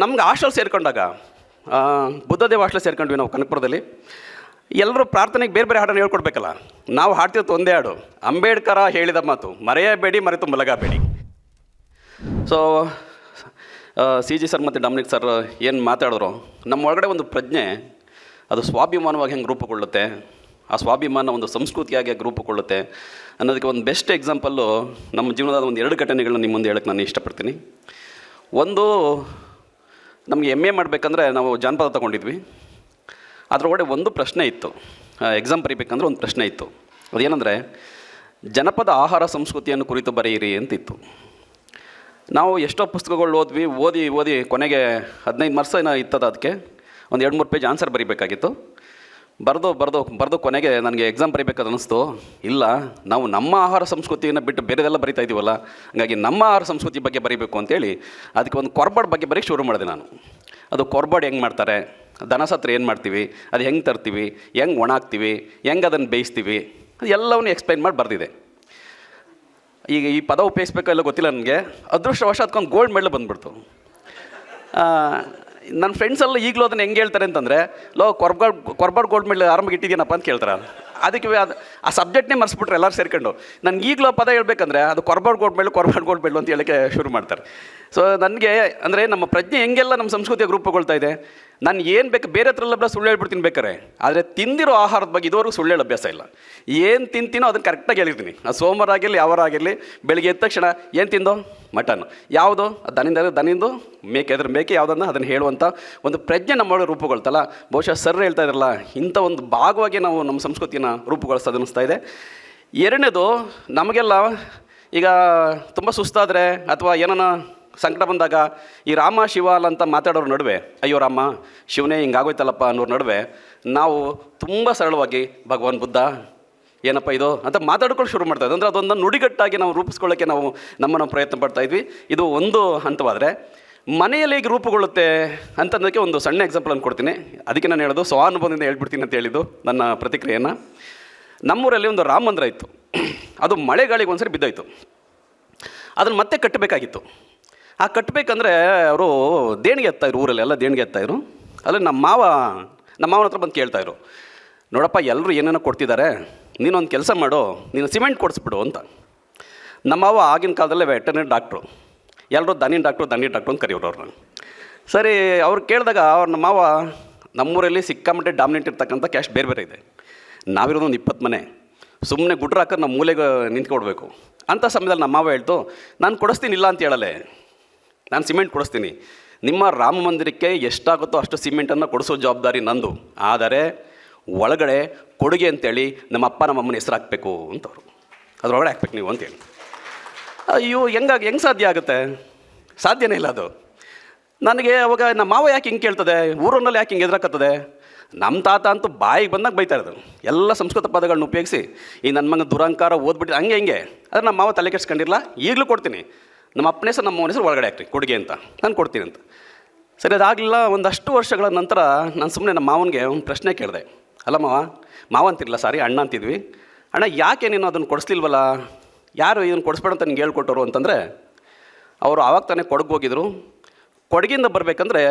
ನಮ್ಗೆ hostel ಸೇರಿಕೊಂಡಾಗ ಬುದ್ಧದೇವ hostel ಸೇರ್ಕೊಂಡ್ವಿ ನಾವು ಕನಕಪುರದಲ್ಲಿ. ಎಲ್ಲರೂ ಪ್ರಾರ್ಥನೆಗೆ ಬೇರೆ ಬೇರೆ ಹಾಡನ್ನು ಹೇಳ್ಕೊಡ್ಬೇಕಲ್ಲ. ನಾವು ಹಾಡ್ತಿರೋದು ಒಂದೇ ಹಾಡು, ಅಂಬೇಡ್ಕರ ಹೇಳಿದ ಮಾತು, ಮರೆಯಬೇಡಿ ಮರೆತು ಮಲಗಬೇಡಿ. ಸೊ ಸಿ ಜಿ ಸರ್ ಮತ್ತು ಡಾಮಿನಿಕ್ ಸರ್ ಏನು ಮಾತಾಡಿದ್ರು, ನಮ್ಮ ಒಳಗಡೆ ಒಂದು ಪ್ರಜ್ಞೆ, ಅದು ಸ್ವಾಭಿಮಾನವಾಗಿ ಹೆಂಗೆ ರೂಪುಗೊಳ್ಳುತ್ತೆ, ಆ ಸ್ವಾಭಿಮಾನ ಒಂದು ಸಂಸ್ಕೃತಿಯಾಗಿ ಹೇಗೆ ರೂಪುಗೊಳ್ಳುತ್ತೆ ಅನ್ನೋದಕ್ಕೆ ಒಂದು ಬೆಸ್ಟ್ ಎಕ್ಸಾಂಪಲ್ಲು ನಮ್ಮ ಜೀವನದ ಒಂದು ಎರಡು ಘಟನೆಗಳನ್ನ ನಿಮ್ಮ ಮುಂದೆ ಹೇಳಕ್ಕೆ ನಾನು ಇಷ್ಟಪಡ್ತೀನಿ. ಒಂದು ನಮಗೆ ಎಂ ಎ ಮಾಡಬೇಕಂದ್ರೆ ನಾವು ಜಾನಪದ ತಗೊಂಡಿದ್ವಿ. ಅದರೊಳಗಡೆ ಒಂದು ಪ್ರಶ್ನೆ ಇತ್ತು. ಎಕ್ಸಾಮ್ ಬರೀಬೇಕಂದ್ರೆ ಒಂದು ಪ್ರಶ್ನೆ ಇತ್ತು. ಅದೇನೆಂದರೆ, ಜನಪದ ಆಹಾರ ಸಂಸ್ಕೃತಿಯನ್ನು ಕುರಿತು ಬರೆಯಿರಿ ಅಂತಿತ್ತು. ನಾವು ಎಷ್ಟೋ ಪುಸ್ತಕಗಳು ಓದ್ವಿ, ಓದಿ ಓದಿ ಕೊನೆಗೆ ಹದಿನೈದು ಮಾರ್ಕ್ಸ್ ಏನೋ ಇತ್ತದ ಅದಕ್ಕೆ, ಒಂದು ಎರಡು ಮೂರು ಪೇಜ್ ಆನ್ಸರ್ ಬರೀಬೇಕಾಗಿತ್ತು. ಬರೆದು ಬರೆದು ಬರೆದು ಕೊನೆಗೆ ನನಗೆ ಎಕ್ಸಾಮ್ ಬರೀಬೇಕಾದ ಅನ್ನಿಸ್ತು ಇಲ್ಲ, ನಾವು ನಮ್ಮ ಆಹಾರ ಸಂಸ್ಕೃತಿಯನ್ನು ಬಿಟ್ಟು ಬೇರೆದೆಲ್ಲ ಬರಿತಾ ಇದೀವಲ್ಲ, ಹಾಗಾಗಿ ನಮ್ಮ ಆಹಾರ ಸಂಸ್ಕೃತಿ ಬಗ್ಗೆ ಬರೀಬೇಕು ಅಂತೇಳಿ ಅದಕ್ಕೆ ಒಂದು ಕೊರ್ಬಾಡ್ ಬಗ್ಗೆ ಬರೀ ಶುರು ಮಾಡಿದೆ ನಾನು. ಅದು ಕೊರ್ಬಾಡ್ ಹೆಂಗೆ ಮಾಡ್ತಾರೆ, ದನ ಸತ್ರ ಏನು ಮಾಡ್ತೀವಿ, ಅದು ಹೆಂಗೆ ತರ್ತೀವಿ, ಹೆಂಗೆ ಒಣಾಗ್ತೀವಿ ಹೆಂಗೆ ಅದನ್ನು ಬೇಯಿಸ್ತೀವಿ ಎಲ್ಲವನ್ನು ಎಕ್ಸ್ಪ್ಲೈನ್ ಮಾಡಿ ಬರೆದಿದೆ. ಈಗ ಈ ಪದ ಉಪಯೋಗಿಸ್ಬೇಕೋ ಎಲ್ಲ ಗೊತ್ತಿಲ್ಲ ನನಗೆ ಅದೃಷ್ಟವಶಾತ್ಕೊಂಡು ಗೋಲ್ಡ್ ಮೆಡಲ್ ಬಂದ್ಬಿಡ್ತು. ನನ್ನ ಫ್ರೆಂಡ್ಸ್ ಎಲ್ಲ ಈಗಲೂ ಅದನ್ನು ಹೆಂಗೆ ಹೇಳ್ತಾರೆ ಅಂತಂದರೆ, ಲೋ ಕೊರ್ಬಾಡ್ ಕೊರ್ಬಾಡ್ ಗೋಲ್ಡ್ ಮೆಡಲ್ ಆರಂಭಕ್ಕೆ ಇಟ್ಟಿದ್ದೀನಪ್ಪ ಅಂತ ಕೇಳ್ತಾರೆ ಅದಕ್ಕೆ ಅದು ಆ ಸಬ್ಜೆಕ್ಟ್ನೇ ಮರೆಸ್ಬಿಟ್ರೆ ಎಲ್ಲರೂ ಸೇರ್ಕೊಂಡು. ನನಗೆ ಈಗಲೂ ಪದ ಹೇಳ್ಬೇಕಂದ್ರೆ, ಅದು ಕೊರ್ಬಾಡ್ ಗೋಲ್ಡ್ ಮೆಡಲ್ ಕೊರ್ಬಾಡ್ ಗೋಲ್ಡ್ ಮೆಡಲ್ ಅಂತ ಹೇಳೋಕ್ಕೆ ಶುರು ಮಾಡ್ತಾರೆ. ಸೊ ನನಗೆ ಅಂದರೆ ನಮ್ಮ ಪ್ರಜ್ಞೆ ಹೆಂಗೆಲ್ಲ ನಮ್ಮ ಸಂಸ್ಕೃತಿಯಾಗಿ ರೂಪುಗೊಳ್ತಾ ಇದೆ? ನಾನು ಏನು ಬೇಕು, ಬೇರೆ ಹತ್ರ ಸುಳ್ಳು ಹೇಳ್ಬಿಡ್ತೀನಿ ಬೇಕಾರೆ ಆದರೆ ತಿಂದಿರೋ ಆಹಾರದ ಬಗ್ಗೆ ಇದುವರೆಗೂ ಸುಳ್ಳು ಅಭ್ಯಾಸ ಇಲ್ಲ. ಏನು ತಿಂತೀನೋ ಅದನ್ನು ಕರೆಕ್ಟಾಗಿ ಹೇಳಿರ್ತೀನಿ. ಆ ಸೋಮವಾರ ಆಗಿರಲಿ, ಯಾವಾರ ಆಗಿರಲಿ, ಬೆಳಿಗ್ಗೆ ಎದ್ದ ತಕ್ಷಣ ಏನು ತಿಂದೋ? ಮಟನ್. ಯಾವುದು? ದನಿಂದ ದನಿಂದು, ಮೇಕೆ ಅದ್ರ ಮೇಕೆ, ಯಾವುದನ್ನು ಅದನ್ನು ಹೇಳುವಂಥ ಒಂದು ಪ್ರಜ್ಞೆ ನಮ್ಮೊಳಗೆ ರೂಪುಗೊಳ್ತಲ್ಲ. ಬಹುಶಃ ಸರ್ ಹೇಳ್ತಾ ಇದ್ರಲ್ಲ, ಇಂಥ ಒಂದು ಭಾಗವಾಗಿ ನಾವು ನಮ್ಮ ಸಂಸ್ಕೃತಿನ ರೂಪುಗೊಳಿಸೋದು ಅನ್ನಿಸ್ತಾ ಇದೆ. ಎರಡನೇದು, ನಮಗೆಲ್ಲ ಈಗ ತುಂಬ ಸುಸ್ತಾದರೆ ಅಥವಾ ಏನನ ಸಂಕಟ ಬಂದಾಗ ಈ ರಾಮ, ಶಿವ ಅಂತ ಮಾತಾಡೋರ ನಡುವೆ, ಅಯ್ಯೋ ರಾಮ, ಶಿವನೇ ಹಿಂಗಾಗೋಯ್ತಲ್ಲಪ್ಪ ಅನ್ನೋರ ನಡುವೆ ನಾವು ತುಂಬ ಸರಳವಾಗಿ, ಭಗವಾನ್ ಬುದ್ಧ, ಏನಪ್ಪ ಇದು? ಅಂತ ಮಾತಾಡ್ಕೊಂಡು ಶುರು ಮಾಡ್ತಾ ಇದ್ವಿ. ಅಂದರೆ ಅದೊಂದು ನುಡಿಗಟ್ಟಾಗಿ ನಾವು ರೂಪಿಸ್ಕೊಳ್ಳೋಕ್ಕೆ ನಾವು ನಮ್ಮನ್ನು ಪ್ರಯತ್ನ ಪಡ್ತಾ ಇದ್ವಿ. ಇದು ಒಂದು ಹಂತವಾದರೆ, ಮನೆಯಲ್ಲಿ ಹೇಗೆ ರೂಪುಗೊಳ್ಳುತ್ತೆ ಅಂತಂದಕ್ಕೆ ಒಂದು ಸಣ್ಣ ಎಕ್ಸಾಂಪಲ್ ಕೊಡ್ತೀನಿ. ಅದಕ್ಕೆ ನಾನು ಹೇಳೋದು ಸ್ವಾನುಭವದಿಂದ ಹೇಳ್ಬಿಡ್ತೀನಿ ಅಂತ ಹೇಳಿದ್ದು ನನ್ನ ಪ್ರತಿಕ್ರಿಯೆಯನ್ನು. ನಮ್ಮೂರಲ್ಲಿ ಒಂದು ರಾಮ ಮಂದಿರ ಇತ್ತು. ಅದು ಮಳೆಗಾಳಿಗೆ ಒಂದ್ಸರಿ ಬಿದ್ದೋಯ್ತು. ಅದನ್ನು ಮತ್ತೆ ಕಟ್ಟಬೇಕಾಗಿತ್ತು. ಆ ಕಟ್ಟಬೇಕಂದ್ರೆ ಅವರು ದೇಣಿಗೆ ಎತ್ತಾಯಿರು ಊರಲ್ಲಿ, ಎಲ್ಲ ದೇಣಿಗೆ ಎತ್ತಾಯಿರು ಅಲ್ಲಿ ನಮ್ಮ ಮಾವ, ನಮ್ಮ ಮಾವನ ಹತ್ರ ಬಂದು ಇರು ನೋಡಪ್ಪ ಎಲ್ಲರೂ ಏನೇನೋ ಕೊಡ್ತಿದ್ದಾರೆ ನೀನೊಂದು ಕೆಲಸ ಮಾಡು, ನೀನು ಸಿಮೆಂಟ್ ಕೊಡಿಸ್ಬಿಡು ಅಂತ. ನಮ್ಮ ಮಾವ ಆಗಿನ ಕಾಲದಲ್ಲೇ ವೆಟರ್ನರಿ ಡಾಕ್ಟ್ರು. ಎಲ್ಲರೂ ದನಿನ ಡಾಕ್ಟ್ರು ದನಿ ಡಾಕ್ಟ್ರು ಅಂತ ಕರೆಯೋರು ಅವ್ರನ್ನ. ಸರಿ, ಅವ್ರು ಕೇಳಿದಾಗ ಅವ್ರ ನಮ್ಮ ಮಾವ, ನಮ್ಮೂರಲ್ಲಿ ಸಿಕ್ಕಾಮಟ್ಟೆ ಡಾಮಿನೇಟ್ ಇರ್ತಕ್ಕಂಥ ಕ್ಯಾಶ್ ಬೇರೆ ಬೇರೆ ಇದೆ. ನಾವಿರೋದು ಒಂದು ಇಪ್ಪತ್ತು ಮನೆ. ಸುಮ್ಮನೆ ಗುಡ್ರ ಹಾಕೋದು ನಮ್ಮ ಮೂಲೆಗೆ ನಿಂತ್ಕೊಡ್ಬೇಕು. ಅಂಥ ಸಮಯದಲ್ಲಿ ನಮ್ಮ ಮಾವ ಹೇಳ್ತು, ನಾನು ಕೊಡಿಸ್ತೀನಿ ಇಲ್ಲ ಅಂತ ಹೇಳಲೆ. ನಾನು ಸಿಮೆಂಟ್ ಕೊಡಿಸ್ತೀನಿ. ನಿಮ್ಮ ರಾಮ ಮಂದಿರಕ್ಕೆ ಎಷ್ಟಾಗುತ್ತೋ ಅಷ್ಟು ಸಿಮೆಂಟನ್ನು ಕೊಡಿಸೋ ಜವಾಬ್ದಾರಿ ನಂದು. ಆದರೆ ಒಳಗಡೆ ಕೊಡುಗೆ ಅಂತೇಳಿ ನಮ್ಮ ಅಪ್ಪ ನಮ್ಮ ಅಮ್ಮನ ಹೆಸರು ಹಾಕಬೇಕು ಅಂತವ್ರು. ಅದರೊಳಗಡೆ ಹಾಕ್ಬೇಕು ನೀವು ಅಂತೇಳಿ. ಅಯ್ಯೋ, ಹೆಂಗಾಗಿ, ಹೆಂಗೆ ಸಾಧ್ಯ ಆಗುತ್ತೆ? ಸಾಧ್ಯನೇ ಇಲ್ಲ ಅದು. ನನಗೆ ಅವಾಗ ನಮ್ಮ ಮಾವ ಯಾಕೆ ಹಿಂಗೆ ಕೇಳ್ತದೆ? ಊರನ್ನಲ್ಲಿ ಯಾಕೆ ಹಿಂಗೆ ಎದುರಾಕತ್ತದೆ ನಮ್ಮ ತಾತ ಅಂತೂ ಬಾಯಿಗೆ ಬಂದಾಗ ಬೈತಾ ಇರೋದು. ಎಲ್ಲ ಸಂಸ್ಕೃತ ಪದಗಳನ್ನ ಉಪಯೋಗಿಸಿ ಈ ನನ್ನ ಮಗ ದುರಂಕಾರ ಓದ್ಬಿಟ್ಟು ಹಂಗೆ ಹಿಂಗೆ. ಆದರೆ ನಮ್ಮ ಮಾವ ತಲೆ ಕೆಡ್ಸ್ಕೊಂಡಿರಲ್ಲ ಈಗಲೂ ಕೊಡ್ತೀನಿ. ನಮ್ಮ ಅಪ್ಪನ ಹೆಸರು ನಮ್ಮ ಹೆಸರು ಒಳಗಡೆ ಹಾಕ್ರಿ, ಕೊಡುಗೆ ಅಂತ. ನಾನು ಕೊಡ್ತೀನಿ ಅಂತ. ಸರಿ, ಅದಾಗಲಿಲ್ಲ ಒಂದಷ್ಟು ವರ್ಷಗಳ ನಂತರ ನಾನು ಸುಮ್ಮನೆ ನಮ್ಮ ಮಾವನಿಗೆ ಒಂದು ಪ್ರಶ್ನೆ ಕೇಳಿದೆ. ಅಲ್ಲ ಮಾವ ಮಾವ ಅಂತಿರಲ್ಲ ಸಾರಿ, ಅಣ್ಣ ಅಂತಿದ್ವಿ. ಅಣ್ಣ, ಯಾಕೆ ನೀನು ಅದನ್ನು ಕೊಡಿಸ್ಲಿಲ್ವಲ್ಲ? ಯಾರು ಇದನ್ನು ಕೊಡಿಸ್ಬೇಡ ಅಂತ ನಿಂಗೆ ಹೇಳ್ಕೊಟ್ಟರು ಅಂತಂದರೆ, ಅವರು ಆವಾಗ ತಾನೇ ಕೊಡಗು ಹೋಗಿದ್ರು. ಕೊಡಗಿಂದ ಬರಬೇಕಂದ್ರೆ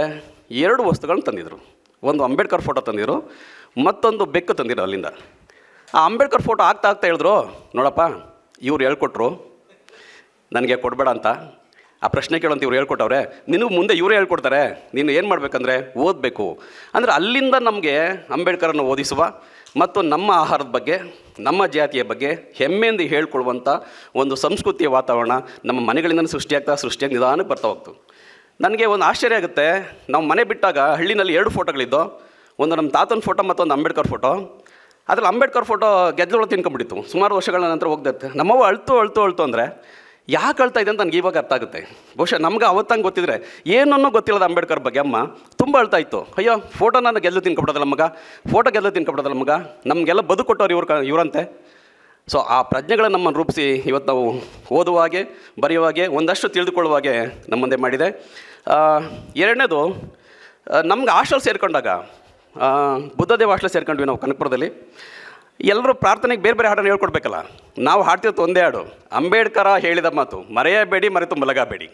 ಎರಡು ವಸ್ತುಗಳನ್ನ ತಂದಿದ್ರು. ಒಂದು ಅಂಬೇಡ್ಕರ್ ಫೋಟೋ ತಂದಿದ್ರು, ಮತ್ತೊಂದು ಬೆಕ್ಕು ತಂದಿದ್ರು ಅಲ್ಲಿಂದ. ಆ ಅಂಬೇಡ್ಕರ್ ಫೋಟೋ ಆಗ್ತಾ ಆಗ್ತಾ ಹೇಳಿದ್ರು, ನೋಡಪ್ಪ, ಇವ್ರು ಹೇಳ್ಕೊಟ್ರು ನನಗೆ ಕೊಡಬೇಡ ಅಂತ. ಆ ಪ್ರಶ್ನೆ ಕೇಳೋಂತ ಇವ್ರು ಹೇಳ್ಕೊಟ್ಟವ್ರೆ ನಿನಗೆ ಮುಂದೆ ಇವರು ಹೇಳ್ಕೊಡ್ತಾರೆ, ನೀನು ಏನು ಮಾಡಬೇಕಂದ್ರೆ ಓದಬೇಕು. ಅಂದರೆ ಅಲ್ಲಿಂದ ನಮಗೆ ಅಂಬೇಡ್ಕರನ್ನು ಓದಿಸುವ ಮತ್ತು ನಮ್ಮ ಆಹಾರದ ಬಗ್ಗೆ, ನಮ್ಮ ಜಾತಿಯ ಬಗ್ಗೆ ಹೆಮ್ಮೆಯಿಂದ ಹೇಳ್ಕೊಳ್ಳುವಂಥ ಒಂದು ಸಂಸ್ಕೃತಿಯ ವಾತಾವರಣ ನಮ್ಮ ಮನೆಗಳಿಂದ ಸೃಷ್ಟಿಯಾಗ್ತಾ ಸೃಷ್ಟಿಯಾಗಿ ನಿಧಾನಕ್ಕೆ ಬರ್ತಾ ಹೋಗ್ತು. ನನಗೆ ಒಂದು ಆಶ್ಚರ್ಯ ಆಗುತ್ತೆ, ನಾವು ಮನೆ ಬಿಟ್ಟಾಗ ಹಳ್ಳಿನಲ್ಲಿ ಎರಡು ಫೋಟೋಗಳಿದ್ದು, ಒಂದು ನಮ್ಮ ತಾತನ ಫೋಟೋ ಮತ್ತೊಂದು ಅಂಬೇಡ್ಕರ್ ಫೋಟೋ. ಅದರಲ್ಲಿ ಅಂಬೇಡ್ಕರ್ ಫೋಟೋ ಗೆದ್ದೊಳಗೆ ತಿನ್ಕೊಂಡ್ಬಿಟ್ಟಿತ್ತು ಸುಮಾರು ವರ್ಷಗಳ ನಂತರ ಹೋಗ್ದಿರುತ್ತೆ ನಮ್ಮವ್ವ ಅಳ್ತು ಅಳ್ತು ಅಳ್ತು ಅಂದರೆ ಯಾಕೆ ಅಳ್ತಾ ಇದೆ ಅಂತ ನನಗೆ ಇವಾಗ ಅರ್ಥ ಆಗುತ್ತೆ. ಬಹುಶಃ ನಮ್ಗೆ ಅವತ್ತಂಗೆ ಗೊತ್ತಿದ್ರೆ ಏನನ್ನೂ ಗೊತ್ತಿಲ್ಲದ ಅಂಬೇಡ್ಕರ್ ಬಗ್ಗೆ ಅಮ್ಮ ತುಂಬ ಅಳ್ತಾ ಇತ್ತು. ಅಯ್ಯೋ ಫೋಟೋ ನಾನು ಗೆಲ್ಲು ತಿನ್ಕೊಬಿಡೋದಲ್ಲ ಮಗ? ಫೋಟೋ ಗೆಲ್ಲು ತಿನ್ಕೊಬಿಡೋದಲ್ಲ ಮಗ? ನಮಗೆಲ್ಲ ಬದುಕು ಕೊಟ್ಟವ್ರು ಇವ್ರ ಇವರಂತೆ. ಸೊ ಆ ಪ್ರಜ್ಞೆಗಳನ್ನು ನಮ್ಮನ್ನು ರೂಪಿಸಿ ಇವತ್ತು ನಾವು ಓದುವಾಗೆ ಬರೆಯುವಾಗೆ ಒಂದಷ್ಟು ತಿಳಿದುಕೊಳ್ಳುವಾಗೆ ಮುಂದೆ ಮಾಡಿದೆ. ಎರಡನೇದು ನಮ್ಗೆ ಹಾಸ್ಟೆಲ್ ಸೇರಿಕೊಂಡಾಗ ಬುದ್ಧದೇವ ಹಾಸ್ಟೆಲ್ ಸೇರ್ಕೊಂಡ್ವಿ ನಾವು ಕನಕಪುರದಲ್ಲಿ. ಎಲ್ಲರೂ ಪ್ರಾರ್ಥನೆಗೆ ಬೇರೆ ಬೇರೆ ಹಾಡನ್ನು ಹೇಳ್ಕೊಡ್ಬೇಕಲ್ಲ? ನಾವು ಹಾಡ್ತಿರೋದು ಒಂದೇ ಹಾಡು. ಅಂಬೇಡ್ಕರ ಹೇಳಿದ ಮಾತು, ಮರೆಯಬೇಡಿ, ಮರೆತು ಮಲಗಬೇಡಿ.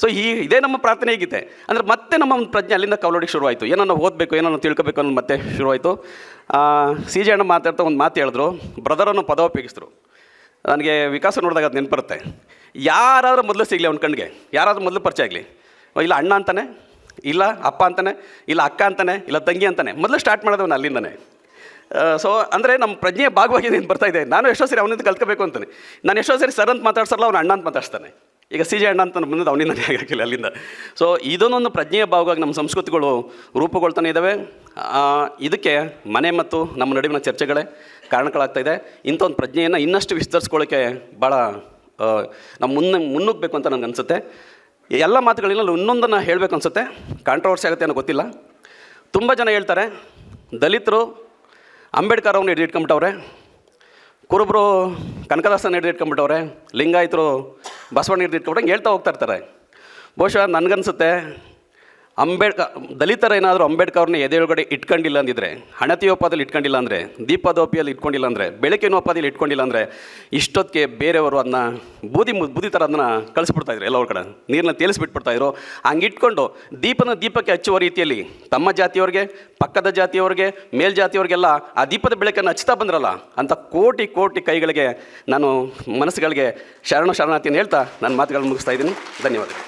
ಸೊ ಈ, ಇದೇ ನಮ್ಮ ಪ್ರಾರ್ಥನೆ ಹೇಗಿದೆ. ಅಂದರೆ ಮತ್ತೆ ನಮ್ಮ ಒಂದು ಪ್ರಜ್ಞೆ ಅಲ್ಲಿಂದ ಕವಲೋಡಿಗೆ ಶುರುವಾಯಿತು. ಏನೋ ಓದಬೇಕು ಏನೋ ತಿಳ್ಕೊಬೇಕು ಅನ್ನೋದು ಮತ್ತೆ ಶುರುವಾಯಿತು. ಸಿ ಜಿ ಅಣ್ಣ ಮಾತಾಡ್ತಾ ಒಂದು ಮಾತು ಹೇಳಿದ್ರು. ಬ್ರದರ್ ಅನ್ನೋ ಪದ ಉಪಯೋಗಿಸಿದ್ರು ನನಗೆ ವಿಕಾಸ ನೋಡಿದಾಗ ಅದು ನೆನಪರುತ್ತೆ. ಯಾರಾದರೂ ಮೊದಲು ಸಿಗಲಿ ಅವ್ನ ಕಣ್ಣಿಗೆ ಯಾರಾದರೂ ಮೊದಲು ಪರಿಚಯ ಆಗಲಿ. ಇಲ್ಲ ಅಣ್ಣ ಅಂತಾನೆ, ಇಲ್ಲ ಅಪ್ಪ ಅಂತಾನೆ, ಇಲ್ಲ ಅಕ್ಕ ಅಂತಾನೆ, ಇಲ್ಲ ತಂಗಿ ಅಂತಾನೆ. ಮೊದಲು ಸ್ಟಾರ್ಟ್ ಮಾಡಿದವನು ಅಲ್ಲಿಂದನೇ. ಸೊ ಅಂದರೆ ನಮ್ಮ ಪ್ರಜ್ಞೆ ಭಾಗವಾಗಿದೆ ಏನು ಬರ್ತಾ ಇದೆ. ನಾನು ಎಷ್ಟೋ ಸರಿ ಅವನಿಂದ ಕಲ್ತ್ಕೋಬೇಕು ಅಂತಾನೆ. ನಾನು ಎಷ್ಟೋ ಸರಿ ಸರ್ ಅಂತ ಮಾತಾಡ್ಸಲ್ಲ, ಅವ್ನು ಅಣ್ಣ ಅಂತ ಮಾತಾಡ್ಸ್ತಾನೆ. ಈಗ ಸಿ ಜೆ ಅಣ್ಣ ಅಂತ ಬಂದಿದ್ದು ಅವನಿಂದ ಆಗಿಲ್ಲ ಅಲ್ಲಿಂದ. ಸೊ ಇದನ್ನೊಂದು ಪ್ರಜ್ಞೆಯ ಭಾಗವಾಗಿ ನಮ್ಮ ಸಂಸ್ಕೃತಿಗಳು ರೂಪುಗೊಳ್ತಾನೆ ಇದ್ದಾವೆ ಇದಕ್ಕೆ ಮನೆ ಮತ್ತು ನಮ್ಮ ನಡುವಿನ ಚರ್ಚೆಗಳೇ ಕಾರಣಗಳಾಗ್ತಾ ಇದೆ. ಇಂಥ ಒಂದು ಪ್ರಜ್ಞೆಯನ್ನು ಇನ್ನಷ್ಟು ವಿಸ್ತರಿಸ್ಕೊಳ್ಳೋಕ್ಕೆ ಭಾಳ ನಮ್ಮ ಮುನ್ನ ಮುನ್ನುಗ್ಗಬೇಕು ಅಂತ ನನಗೆ ಅನಿಸುತ್ತೆ. ಎಲ್ಲ ಮಾತುಗಳಿಲ್ಲ ಇನ್ನೊಂದನ್ನು ಹೇಳಬೇಕು ಅನಿಸುತ್ತೆ. ಕಾಂಟ್ರವರ್ಸಿ ಆಗುತ್ತೆ ಅನ್ನೋ ಗೊತ್ತಿಲ್ಲ. ತುಂಬ ಜನ ಹೇಳ್ತಾರೆ, ದಲಿತರು ಅಂಬೇಡ್ಕರ್ ಅವ್ರನ್ನ ಹಿಡಿದು ಇಟ್ಕೊಂಬಿಟ್ಟವ್ರೆ. ಕುರುಬರು ಕನಕದಾಸನ ಹಿಡಿದು ಇಟ್ಕೊಂಬಿಟ್ಟವ್ರೆ. ಲಿಂಗಾಯತರು ಬಸವಣ್ಣ ಹಿಡಿದು ಇಟ್ಕೊಂಬಿಟ್ಟು ಹೇಳ್ತಾ ಹೋಗ್ತಾ ಇರ್ತಾರೆ. ಬಹುಶಃ ನನಗನ್ಸುತ್ತೆ ಅಂಬೇಡ್ಕ ದಲಿತರ ಏನಾದರೂ ಅಂಬೇಡ್ಕರ್ನ ಎದೆಯೊಳಗಡೆ ಇಟ್ಕೊಂಡಿಲ್ಲ ಅಂದಿದ್ರೆ ಹಣತೆಯೋಪಾದಲ್ಲಿ ಇಟ್ಕೊಂಡಿಲ್ಲ ಅಂದರೆ, ದೀಪದೋಪಿಯಲ್ಲಿ ಇಟ್ಕೊಂಡಿಲ್ಲ ಅಂದರೆ ಬೆಳಕಿನೋಪಾದಿಯಲ್ಲಿ ಇಟ್ಕೊಂಡಿಲ್ಲ ಅಂದರೆ ಇಷ್ಟೊತ್ತಿಗೆ ಬೇರೆಯವರು ಅದನ್ನ ಬೂದಿ ಬೂದಿ ಥರ ಅದನ್ನ ಕಳಿಸ್ಬಿಡ್ತಾ ಇದ್ರು ಎಲ್ಲವ್ರ ಕಡೆ. ನೀರನ್ನ ತೇಲಿಸ್ಬಿಟ್ಬಿಡ್ತಾ ಇದ್ರು. ಹಂಗೆ ಇಟ್ಕೊಂಡು ದೀಪನ ದೀಪಕ್ಕೆ ಹಚ್ಚುವ ರೀತಿಯಲ್ಲಿ ತಮ್ಮ ಜಾತಿಯವ್ರಿಗೆ, ಪಕ್ಕದ ಜಾತಿಯವ್ರಿಗೆ ಮೇಲ್ಜಾತಿಯವ್ರಿಗೆಲ್ಲ ಆ ದೀಪದ ಬೆಳಕನ್ನು ಹಚ್ತಾ ಬಂದ್ರಲ್ಲ, ಅಂತ ಕೋಟಿ ಕೋಟಿ ಕೈಗಳಿಗೆ ನಾನು ಮನಸ್ಸುಗಳಿಗೆ ಶರಣ, ಶರಣಾರ್ಥಿಯನ್ನು ಹೇಳ್ತಾ ನನ್ನ ಮಾತುಗಳನ್ನು ಮುಗಿಸ್ತಾ ಇದ್ದೀನಿ. ಧನ್ಯವಾದಗಳು.